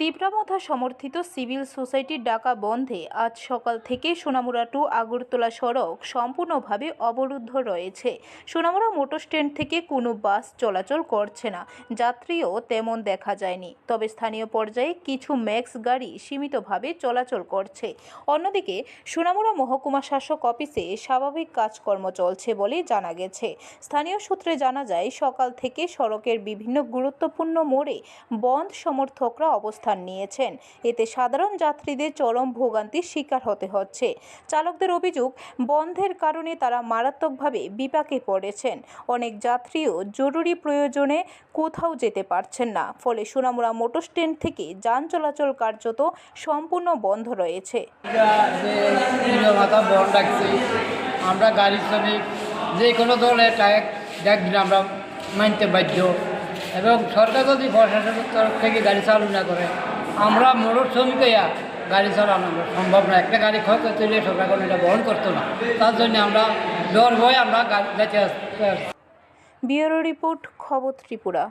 তীব্রামথা সমর্থিত সিভিল সোসাইটির ডাকা বন্ধে আজ সকাল থেকে সোনামুড়া টু আগরতলা সড়ক সম্পূর্ণভাবে অবরুদ্ধ রয়েছে। সোনামুড়া মোটর স্ট্যান্ড থেকে কোনো বাস চলাচল করছে না। যাত্রীও তেমন দেখা যায়নি। তবে স্থানীয় পর্যায়ে কিছু ম্যাক্স গাড়ি সীমিতভাবে চলাচল করছে। অন্যদিকে, সোনামুড়া মহকুমা শাসক অফিসে স্বাভাবিক কাজকর্ম চলছে বলে জানা গেছে। স্থানীয় সূত্রে জানা যায়, সকাল থেকে সড়কের বিভিন্ন গুরুত্বপূর্ণ মোড়ে বন্ধ সমর্থকরা অবস্থান নিয়েছেন। এতে সাধারণ যাত্রীদের চরম ভোগান্তির শিকার হতে হচ্ছে। চালকদের অভিযোগ, বন্ধের কারণে তারা মারাত্মকভাবে বিপাকে পড়েছেন। অনেক যাত্রীও জরুরি প্রয়োজনে কোথাও যেতে পারছেন না। ফলে সোনামুড়া মোটর স্ট্যান্ড থেকে যান চলাচল কার্যত সম্পূর্ণ বন্ধ রয়েছে। আমরা গাড়ি শ্রমিক, যে কোনো দলের ট্যাগ দেখবেন আমরা মানতে বাধ্য। এবং সরকার যদি প্রশাসনের তরফ থেকে গাড়ি চালু না করে, আমরা মোটর শ্রমিক গাড়ি চালানো সম্ভব না। একটা গাড়ি ক্ষয় করতে হলে সরকার কোনো এটা বহন করতো না। তার জন্য আমরা জ্বর হয়ে আমরা গাড়ি যেতে ব্যুরো রিপোর্ট, খবর ত্রিপুরা।